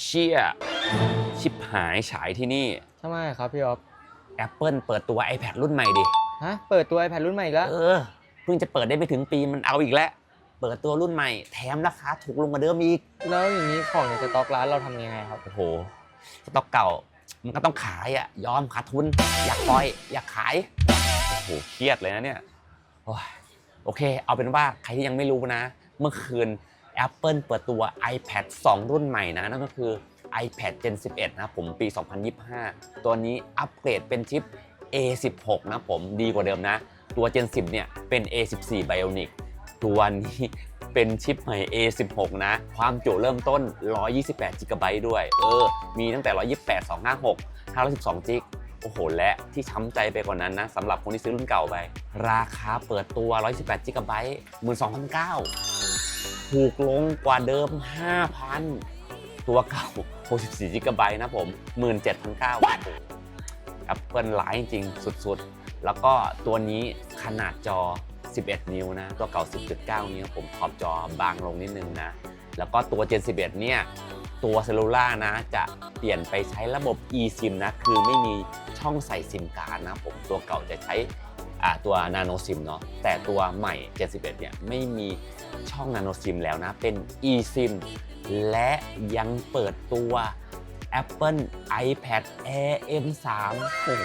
เชี่ยชิบหายฉายที่นี่ ทำไมครับพี่อ๊อฟ Apple เปิดตัว iPad รุ่นใหม่ดิ ฮะ เปิดตัว iPad รุ่นใหม่อีกแล้ว เออ เพิ่งจะเปิดได้ไม่ถึงปีมันเอาอีกแล้ว เปิดตัวรุ่นใหม่ แถมราคาถูกลงกว่าเดิมอีก แล้วอย่างนี้ของในสต็อกร้านเราทำยังไงครับ โอ้โห สต็อกเก่า มันก็ต้องขายอะยอมขาดทุน อยากปล่อย อยากขาย โอ้โห เครียดเลยนะเนี่ยโอ้ยโอเค เอาเป็นว่าใครที่ยังไม่รู้นะ เมื่อคืน Apple เปิดตัว iPad 2 รุ่นใหม่นะ นั่นก็คือ iPad Gen 11 นะผมปี 2025 ตัวนี้อัปเกรดเป็นชิป A16 นะผมดีกว่าเดิมนะ ตัว Gen 10 เนี่ยเป็น A14 Bionic ตัวนี้เป็นชิปใหม่ A16 นะ ความจุเริ่มต้น 128 GB ด้วย เออ มีตั้งแต่ 128 256 512 g b โอ้โห และที่ช้ำใจไปกว่านั้นนะสำหรับคนที่ซื้อรุ่นเก่าไป ราคาเปิดตัว 128 g b 12,900 ถูกลงกว่าเดิม 5,000 ตัวเก่า 64 g b นะผม 17,900 Apple หลายจริงๆสุดๆ แล้วก็ตัวนี้ขนาดจอ 11 นิ้วนะ ตัวเก่า 10.9 นิ้วผมขอบจอบางลงนิดนึงนะ แล้วก็ตัว Gen 11 เนี่ย ตัวเซลลูล่านะ จะเปลี่ยนไปใช้ระบบ eSIM นะ คือไม่มีช่องใส่ซิมการ์ดนะผมตัวเก่าจะใช้อ่า ตัว Nano SIM เนาะแต่ตัวใหม่ Gen 11เนี่ยไม่มีช่อง Nano SIM แล้วนะเป็น eSIM และยังเปิดตัว Apple iPad Air M3 โอ้โห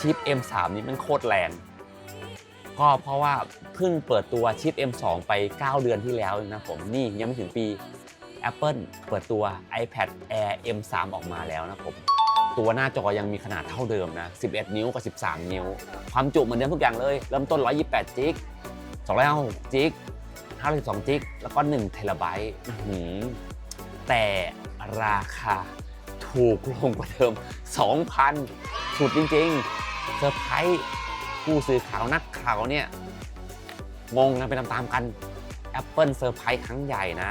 ชิป M3 นี่มันโคตรแรงก็เพราะว่าเพิ่งเปิดตัวชิป M2 ไป 9 เดือนที่แล้วนะผมนี่ยังไม่ถึงปี Apple เปิดตัว iPad Air M3 ออกมาแล้วนะผม ตัวหน้าจอยังมีขนาดเท่าเดิมนะ 11 นิ้วกับ 13 นิ้ว ความจุเหมือนเดิมทุกอย่างเลย เริ่มต้น 128จิก256จิก512จิกแล้วก็1เทราไบต์อื้อหือแต่ราคาถูกลงกว่าเดิม 2,000 สุดจริงๆเซอร์ไพรส์ผู้สื่อข่าวนักข่าวเนี่ย งงกันไปตามๆกัน Apple เซอร์ไพรส์ครั้งใหญ่นะ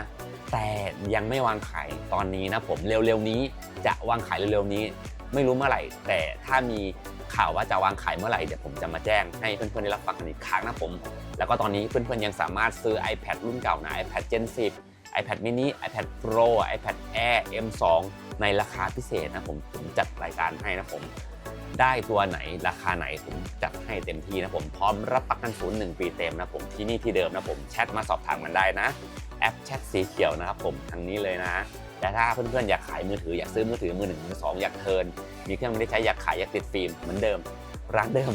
แต่ยังไม่วางขายตอนนี้นะผมเร็วๆนี้จะวางขายเร็วๆนี้ ไม่รู้เมื่อไหร่ แต่ถ้ามีข่าวว่าจะวางขายเมื่อไหร่เดี๋ยวผมจะมาแจ้งให้เพื่อนๆได้รับฟังกันอีกครั้งนะผม แล้วก็ตอนนี้เพื่อนๆยังสามารถซื้อ iPad รุ่นเก่านะ iPad Gen 10 iPad mini iPad Pro iPad Air M2 ในราคาพิเศษนะผมผมจัดรายการให้นะผม ได้ตัวไหนราคาไหนผมจัดให้เต็มที่นะผมพร้อมรับประกันศูนย์หนึ่งปีเต็มนะผมที่นี่ที่เดิมนะผมแชทมาสอบถามกันได้นะ แอปแชทสีเขียวนะครับผมทางนี้เลยนะแต่ถ้าเพื่อนๆอยากขายมือถืออยากซื้อมือถือมือหนึ่งมือสองอยากเทินมีเครื่องไม่ได้ใช้อยากขายอยากติดฟิล์มเหมือนเดิม ร้านเดิม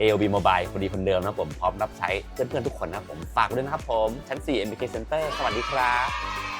AOB Mobile คนดีคนเดิมนะผมพร้อมรับใช้เพื่อนๆทุกคนนะผมฝากด้วยนะครับผมชั้น 4 MBK Center สวัสดีครับ